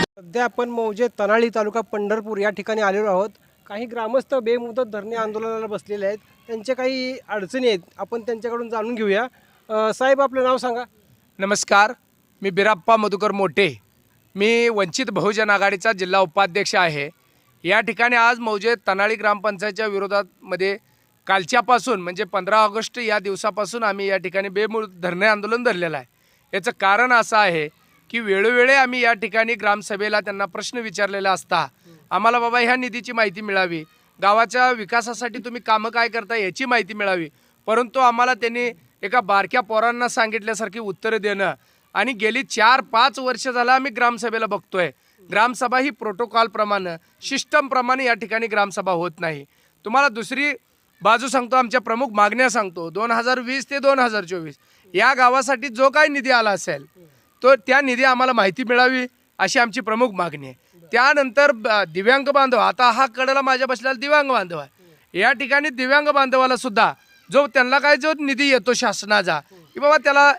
सध्या आपण मौजे तनाळी तालुका पंढरपूर या ठिकाणी आलेलो आहोत. काही ग्रामस्थ बेमुदत धरणे आंदोलनाला बसलेले आहेत. त्यांच्या काही अडचणी आहेत. आपण त्यांच्याकडून जाणून घेऊया. अ, साहेब आपलं नाव सांगा. नमस्कार. मी बिराप्पा मधुकर मोठे. मी वंचित बहुजन आघाडीचा जिल्हा उपाध्यक्ष आहे. या ठिकाणी आज मौजे तनाळी ग्रामपंचायतच्या विरोधात मध्ये कालच्यापासून म्हणजे पंधरा ऑगस्ट या दिवसापासून आम्ही या ठिकाणी बेमूळ धरणे आंदोलन धरलेलं आहे. याचं कारण असं आहे की वेळोवेळी आम्ही या ठिकाणी ग्रामसभेला त्यांना प्रश्न विचारलेला असता. आम्हाला बाबा ह्या निधीची माहिती मिळावी. गावाच्या विकासासाठी तुम्ही कामं काय करता याची माहिती मिळावी. परंतु आम्हाला त्यांनी एका बारक्या पोरांना सांगितल्यासारखी उत्तरं देणं आणि गेली चार पाच वर्ष झालं आम्ही ग्रामसभेला बघतोय. ग्रामसभा ही प्रोटोकॉलप्रमाणे सिस्टमप्रमाणे या ठिकाणी ग्रामसभा होत नाही. तुम्हाला दुसरी बाजू सांगतो आमच्या प्रमुख मागण्या सांगतो. दोन हजार वीस ते दोन हजार चोवीस. या गावासाठी जो काही निधी आला असेल तो त्या निधी आम्हाला माहिती मिळावी अशी आमची प्रमुख मागणी आहे. त्यानंतर ब- दिव्यांग बांधव आता हा कडेला माझ्या बसलेला दिव्यांग बांधव आहे. या ठिकाणी दिव्यांग बांधवाला सुद्धा जो त्यांना काय जो निधी येतो शासनाचा की बाबा त्याला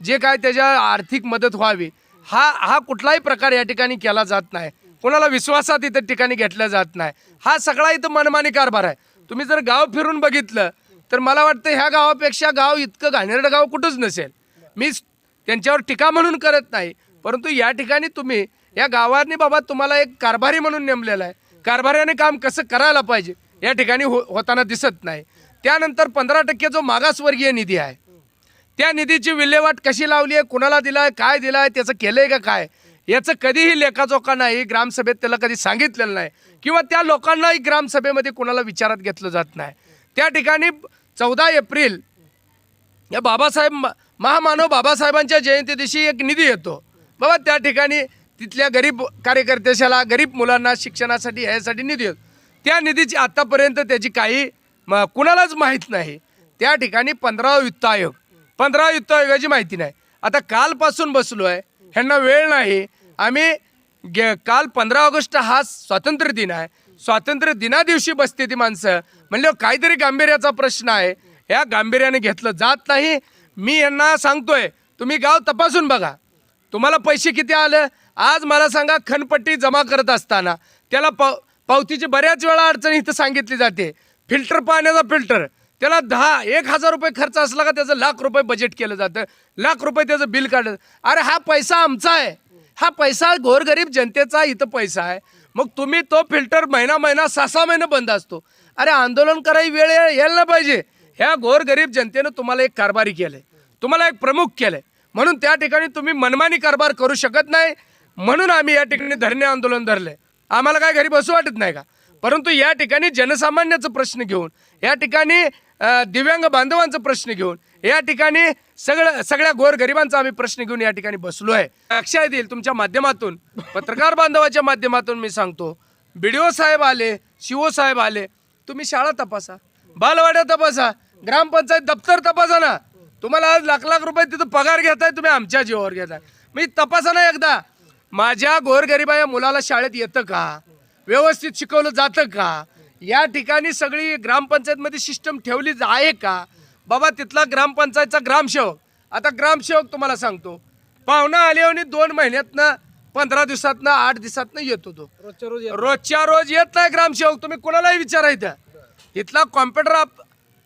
जे काय त्याच्या आर्थिक मदत व्हावी हा हा कुठलाही प्रकार या ठिकाणी केला जात नाही. कोणाला विश्वासात इथं ठिकाणी घेतलं जात नाही. हा सगळा इथं मनमानी कारभार आहे. तुम्ही जर गाव फिरून बघितलं तर मला वाटतं ह्या गावापेक्षा गाव इतकं घाणेरडं गाव कुठंच नसेल. मी त्यांच्यावर टीका म्हणून करत नाही परंतु या ठिकाणी तुम्ही या गावाने बाबा तुम्हाला एक कारभारी म्हणून नेमलेला आहे. कारभाऱ्याने काम कसं करायला पाहिजे या ठिकाणी हो होताना दिसत नाही. त्यानंतर पंधरा टक्के जो मागासवर्गीय निधी आहे त्या निधीची विल्हेवाट कशी लावली आहे कुणाला दिलाय काय दिलाय त्याचं केलं आहे का काय याचं कधीही लेखाजोखा नाही ग्रामसभेत त्याला कधी सांगितलेलं नाही किंवा त्या लोकांनाही ग्रामसभेमध्ये कुणाला विचारात घेतलं जात नाही. त्या ठिकाणी चौदा एप्रिल या बाबासाहेब म- महामानव बाबासाहेबांच्या जयंती दिवशी एक निधी येतो. बाबा त्या ठिकाणी तिथल्या गरीब कार्यकर्त्याशाला गरीब मुलांना शिक्षणासाठी ह्यासाठी निधी येतो. त्या निधीची आत्तापर्यंत त्याची काही म- कुणालाच माहीत नाही. त्या ठिकाणी पंधरावा वित्त आयोग. पंधरावा वित्त आयोगाची माहिती नाही. आता कालपासून बसलो आहे ह्यांना वेळ नाही. आम्ही गे काल पंधरा ऑगस्ट हा स्वातंत्र्य दिन आहे. स्वातंत्र्य दिना दिवशी बसते ती माणसं. म्हणलं काहीतरी गांभीर्याचा प्रश्न आहे. ह्या गांभीर्याने घेतलं जात नाही. मी यांना सांगतोय तुम्ही गाव तपासून बघा. तुम्हाला पैसे किती आलं? आज मला सांगा खनपट्टी जमा करत असताना. त्याला पाव पावतीची बऱ्याच वेळा अडचणी इथं सांगितली जाते. फिल्टर पाण्याचा फिल्टर. त्याला दहा एक हजार रुपये खर्च असला का त्याचं लाख रुपये बजेट केलं जातं. लाख रुपये त्याचं बिल काढलं. अरे हा पैसा आमचा आहे. हा पैसा गोरगरीब जनतेचा इथं पैसा आहे. मग तुम्ही तो फिल्टर महिना महिना सहा सहा महिने बंद असतो. अरे आंदोलन करायची वेळ यायला पाहिजे. ह्या गोरगरीब जनतेनं तुम्हाला एक कारभारी केलंय. तुम्हाला एक प्रमुख केलंय. म्हणून त्या ठिकाणी तुम्ही मनमानी कारभार करू शकत नाही. म्हणून आम्ही या ठिकाणी धरणे आंदोलन धरले आम्हाला काय घरी बसू वाटत नाही का? परंतु या ठिकाणी जनसामान्याचा प्रश्न घेऊन या ठिकाणी दिव्यांग बांधवांचा प्रश्न घेऊन या ठिकाणी सगळं सगळ्या गोरगरिबांचा आम्ही प्रश्न घेऊन या ठिकाणी बसलो आहे अक्षय देईल तुमच्या माध्यमातून पत्रकार बांधवाच्या माध्यमातून मी सांगतो. बी साहेब आले शिवो साहेब आले तुम्ही शाळा तपासा. बालवाड्या तपासा. ग्रामपंचायत दप्तर तपासा ना. तुम्हाला आज लाख लाख रुपये तिथं पगार घेताय तुम्ही आमच्या जीवावर घेताय. मी तपासा ना एकदा. माझ्या गोरगरिबा या मुलाला शाळेत येतं का? व्यवस्थित शिकवलं जातं का? या ठिकाणी सगळी ग्रामपंचायतमध्ये सिस्टम ठेवली आहे का? बाबा तिथला ग्रामपंचायतचा ग्रामसेवक. आता ग्रामसेवक तुम्हाला सांगतो. पाहुणा आले आणि दोन महिन्यातनं पंधरा दिवसातनं आठ दिवसातनं येतो तो. रोजच्या रोज या- रोजच्या रोज येत नाही ग्रामसेवक. तुम्ही कोणालाही विचारायचं इथला कॉम्प्युटर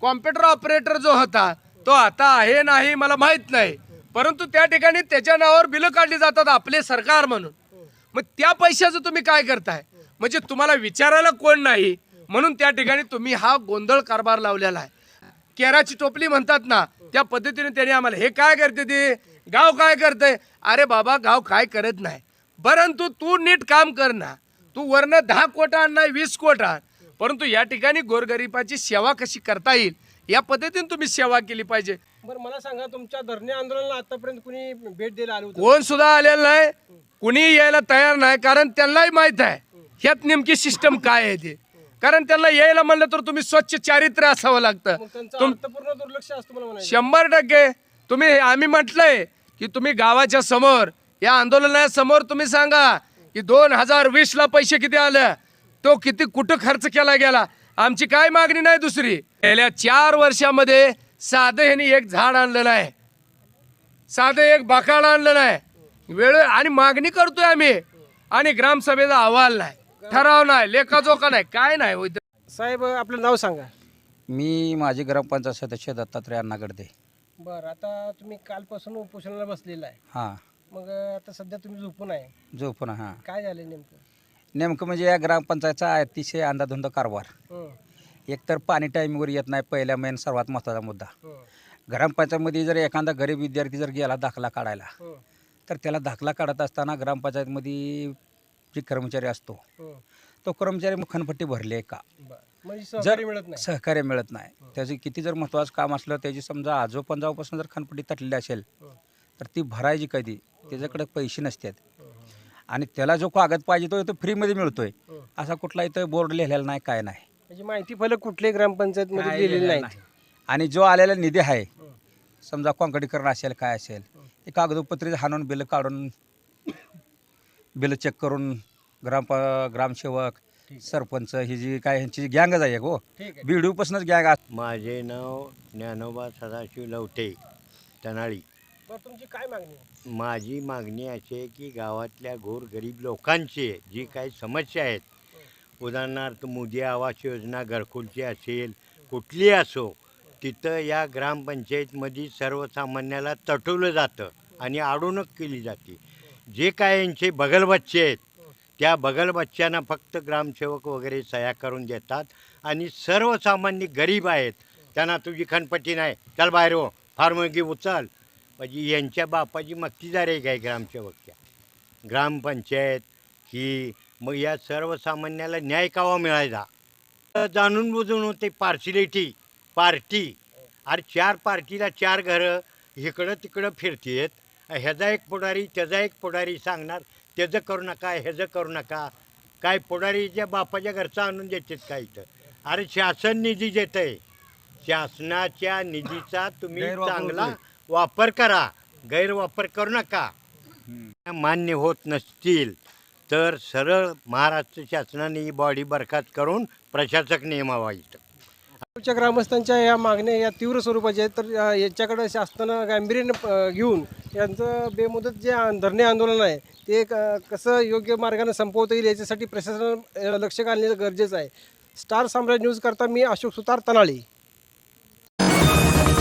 कॉम्प्युटर ऑपरेटर जो होता तो आता आहे नाही मला माहीत नाही. परंतु त्या ठिकाणी त्याच्या नावावर बिलं काढली जातात आपले सरकार म्हणून. मग त्या पैशाचं तुम्ही काय करताय? म्हणजे तुम्हाला विचारायला कोण नाही म्हणून त्या ठिकाणी तुम्ही हा गोंधळ कारभार लावलेला आहे. केराची टोपली म्हणतात ना त्या पद्धतीने त्याने आम्हाला हे काय करते ते? गाव काय करते? अरे बाबा गाव काय करत नाही. परंतु तू नीट काम कर ना. तू वरनं दहा कोट आण नाही वीस कोट आण. परंतु या ठिकाणी गोरगरिबाची सेवा कशी करता येईल या पद्धतीने तुम्ही सेवा केली पाहिजे. बरं मला सांगा तुमच्या धरणे आंदोलनाला आतापर्यंत कुणी भेट द्यायला आलं कोण सुद्धा आलेलं नाही. कुणी यायला तयार नाही कारण त्यांनाही माहीत आहे ह्यात नेमकी सिस्टम काय आहे ते. कारण त्यांना यायला म्हणलं तर तुम्ही स्वच्छ चारित्र्य असावं लागतं. दुर्लक्ष शंभर टक्के. तुम्ही आम्ही म्हटलंय की तुम्ही गावाच्या समोर या आंदोलनाच्या समोर तुम्ही सांगा की दोन हजार वीस ला पैसे किती आलं? तो किती कुठं खर्च केला गेला? आमची काय मागणी नाही दुसरी. गेल्या चार वर्षामध्ये साधं ह्यानी एक झाड आणलं नाही साधं एक बाकाड आणलं नाही वेळ आणि मागणी करतोय आम्ही. आणि ग्रामसभेचा अहवाल नाही. ठराव नाही. लेखाजोखा नाही. काय नाही हो इथं. साहेब आपलं नाव सांगा. मी माजी ग्रामपंचायत सदस्य दत्तात्रय अण्णा गडदे बरं आता तुम्ही कालपासून उपोषणाला बसलेला आहे. हां. मग आता सध्या तुम्ही झोपून आहे. जो पण हां. काय झालं नेमकं? नेमकं म्हणजे या ग्रामपंचायतचा अतिशय अंधाधुंद कारभार. हं, एकतर पाणी टाईमवर येत नाही पहिला मेन सर्वात महत्त्वाचा मुद्दा. हं, ग्रामपंचायतमध्ये जर एखादा गरीब विद्यार्थी जर गेला दाखला काढायला हं, तर त्याला दाखला काढत असताना ग्रामपंचायतमध्ये जे कर्मचारी असतो हं. तो कर्मचारी मुखनपट्टी भरली आहे का? बरं. म्हणजे सहकार्य मिळत नाही. सहकार्य मिळत नाही. त्याचं किती जर महत्त्वाचं काम असलं त्याची समजा आजो पंजापासून जर खनपट्टी तटलेली असेल हं, तर ती भरायची कधी त्याच्याकडे पैसे नसतात आणि त्याला जो कागद पाहिजे तो तो फ्रीमध्ये मिळतोय हं. असा कुठला इथं बोर्ड लिहिलेला नाही काय नाही म्हणजे माहिती फलक कुठल्याही ग्रामपंचायत मध्ये दिलेली नाहीत आणि जो आलेला निधी आहे हं, समजा कॉन्क्रीटीकरण असेल काय असेल हं. ते कागदोपत्री हाणून बिल काढून बिल चेक करून ग्राम ग्रामसेवक. सरपंच ही जी काय ह्यांची जी गँगच आहे हो ठीक आहे बीडीपासूनच गँग माझे नाव ज्ञानोबा सदाशिव लवटे तनाळी बरं तुमची काय मागणी आहे? माझी मागणी अशी आहे की गावातल्या गोरगरीब लोकांची जी काही समस्या आहेत उदाहरणार्थ मोदी आवास योजना घरकुलची असेल कुठली असो तिथं या ग्रामपंचायतमध्ये सर्वसामान्याला तटवलं जातं आणि अडवणूक केली जाते. जे काय यांचे बगलबच्चे आहेत त्या बगलबच्च्यांना फक्त ग्रामसेवक वगैरे सह्या करून देतात आणि सर्वसामान्य गरीब आहेत त्यांना तुझी खनपट्टी नाही चल बाहेर हो फार्मगी उचल म्हणजे यांच्या बापाची मक्तीदार आहे काय ग्रामसेवकच्या? ग्रामपंचायत ही मग या सर्वसामान्याला न्याय कावा मिळायचा? तर जाणून बुजून होते पार्सिलिटी पार्टी. अरे चार पार्टीला चार घरं इकडं तिकडं फिरतेत ह्याचा एक पुढारी त्याचा एक पुढारी सांगणार त्याचं करू नका ह्याचं करू नका. काय पुढारीच्या बापाच्या घरचं आणून देतात काय इथं? अरे शासन निधी देत आहे शासनाच्या निधीचा तुम्ही गैरवापर चांगला. वापर करा. गैरवापर करू नका. मान्य होत नसतील तर सरळ महाराष्ट्र शासनाने ही बॉडी बरखास्त करून प्रशासक नेमावा इथं गावच्या ग्रामस्थांच्या या मागण्या या तीव्र स्वरूपाच्या आहेत. तर अ, याच्याकडे शासनानं गांभीर्यानं अ, घेऊन यांचं बेमुदत जे आ- धरणे आंदोलन आहे ते क- कसं योग्य मार्गाने संपवता येईल याच्यासाठी प्रशासनानं अ, लक्ष घालणं गरजेचं आहे. स्टार साम्राज्य न्यूज करता मी अशोक सुतार तनाळी.